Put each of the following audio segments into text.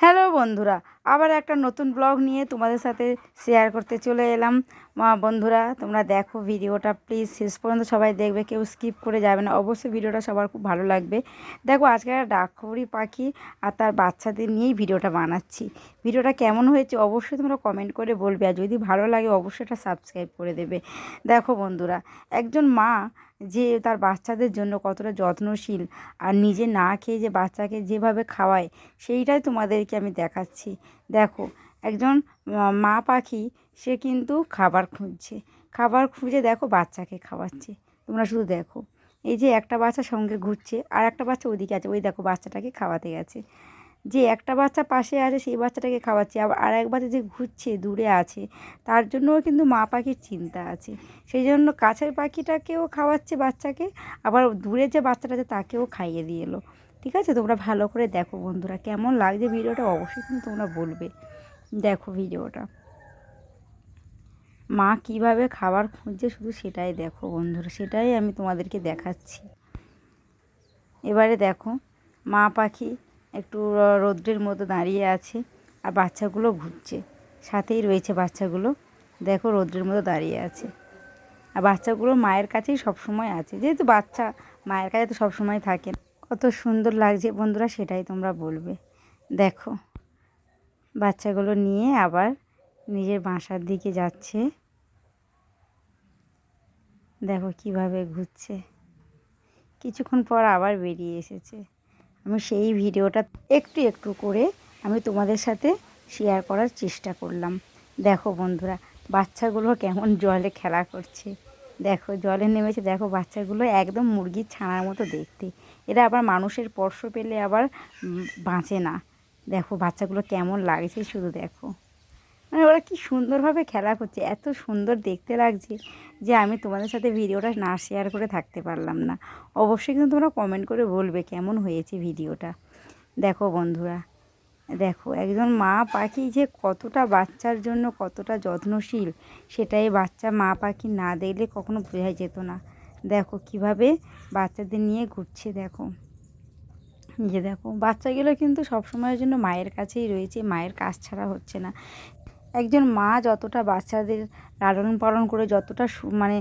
Hello বন্ধুরা আবার একটা নতুন ব্লগ নিয়ে তোমাদের সাথে শেয়ার করতে চলে এলাম। মা বন্ধুরা, তোমরা দেখো ভিডিওটা প্লিজ শেষ পর্যন্ত সবাই দেখবে, কেউ স্কিপ করে যাবে না। অবশ্যই ভিডিওটা সবার খুব ভালো লাগবে। দেখো, আজকে একটা ডাকখবরি পাখি আর তার বাচ্চাদের নিয়েই ভিডিওটা বানাচ্ছি। ভিডিওটা কেমন হয়েছে অবশ্যই তোমরা কমেন্ট করে বলবে। আর যদি ভালো লাগে, অবশ্যই এটা সাবস্ক্রাইব করে দেবে। দেখো বন্ধুরা, একজন মা যে তার বাচ্চাদের জন্য কতটা যত্নশীল আর নিজে না খেয়ে যে বাচ্চাকে যেভাবে খাওয়ায়, সেইটাই তোমাদেরকে আমি দেখাচ্ছি। দেখো, একজন মা পাখি, সে কিন্তু খাবার খুঁজছে। খাবার খুঁজে দেখো বাচ্চাকে খাওয়াচ্ছে। তোমরা শুধু দেখো। এই যে একটা বাচ্চা সঙ্গে ঘুরছে, আর একটা বাচ্চা ওদিকে আছে, ওই দেখো বাচ্চাটাকে খাওয়াতে গেছে। যে একটা বাচ্চা পাশে আছে, সেই বাচ্চাটাকে খাওয়াচ্ছে, আবার আর এক বাচ্চা যে ঘুরছে, দূরে আছে, তার জন্যও কিন্তু মা পাখির চিন্তা আছে। সেই জন্য কাছের পাখিটাকেও খাওয়াচ্ছে বাচ্চাকে, আবার দূরে যে বাচ্চাটা আছে, তাকেও খাইয়ে দিয়ে এলো। ঠিক আছে? তোমরা ভালো করে দেখো বন্ধুরা, কেমন লাগছে ভিডিওটা অবশ্যই কিন্তু তোমরা বলবে। দেখো ভিডিওটা। মা কীভাবে খাবার খুঁজছে শুধু সেটাই দেখো বন্ধুরা, সেটাই আমি তোমাদেরকে দেখাচ্ছি। এবারে দেখো, মা পাখি একটু রৌদ্রের মতো দাঁড়িয়ে আছে আর বাচ্চাগুলো ঘুরছে। সাথেই রয়েছে বাচ্চাগুলো, দেখো রৌদ্রের মতো দাঁড়িয়ে আছে। আর বাচ্চাগুলো মায়ের কাছেই সবসময় আছে, যেহেতু বাচ্চা, মায়ের কাছে তো সবসময় থাকে কত সুন্দর লাগছে। বন্ধুরা, সেটাই তোমরা বলবে। দেখো, বাচ্চাগুলো নিয়ে আবার নিজের বাসার দিকে যাচ্ছে। দেখো কীভাবে ঘুরছে। কিছুক্ষণ পর আবার বেরিয়ে এসেছে। আমি সেই ভিডিওটা একটু একটু করে আমি তোমাদের সাথে শেয়ার করার চেষ্টা করলাম। দেখো বন্ধুরা, বাচ্চাগুলো কেমন জলে খেলা করছে। দেখো, জলে নেমেছে। দেখো, বাচ্চাগুলো একদম মুরগির ছানার মতো দেখতে। এরা আবার মানুষের স্পর্শ পেলে আবার বাঁচে না। দেখো বাচ্চাগুলো কেমন লাগছে শুধু দেখো। মানে ওরা কি সুন্দরভাবে খেলা করছে, এত সুন্দর দেখতে লাগছে যে আমি তোমাদের সাথে ভিডিওটা না শেয়ার করে থাকতে পারলাম না। অবশ্যই কিন্তু তোমরা কমেন্ট করে বলবে কেমন হয়েছে ভিডিওটা। দেখো বন্ধুরা, দেখো একজন মা পাখি যে কতটা বাচ্চার জন্য কতটা যত্নশীল, সেটাই বাচ্চা মা পাখি না দেখলে কখনো বোঝা যেত না। দেখো কীভাবে বাচ্চাদের নিয়ে ঘুরছে, দেখো। যে দেখো, বাচ্চাগুলো কিন্তু সবসময়ের জন্য মায়ের কাছেই রয়েছে, মায়ের কাজ ছাড়া হচ্ছে না। একজন মা যতটা বাচ্চাদের লালন পালন করে, যতটা মানে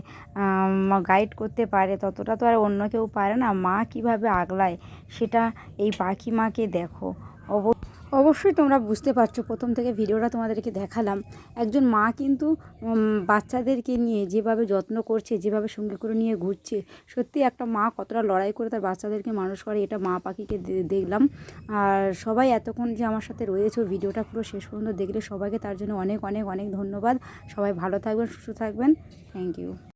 গাইড করতে পারে, ততটা তো আর অন্য কেউ পারে না। মা কীভাবে আগলায়, সেটা এই পাখি মাকে দেখো। অব অবশ্যই তোমরা বুঝতে পারছ। প্রথম থেকে ভিডিওটা তোমাদেরকে দেখালাম। একজন মা কিন্তু বাচ্চাদেরকে নিয়ে যেভাবে যত্ন করছে, যেভাবে সঙ্গে করে নিয়ে ঘুরছে, সত্যি একটা মা কতটা লড়াই করে তার বাচ্চাদেরকে মানুষ করে, এটা মা পাখিকে দেখলাম। আর সবাই এতক্ষণ যে আমার সাথে রয়েছে, ভিডিওটা পুরো শেষ পর্যন্ত দেখলে সবাইকে তার জন্য অনেক অনেক অনেক ধন্যবাদ। সবাই ভালো থাকবেন, সুস্থ থাকবেন। Thank you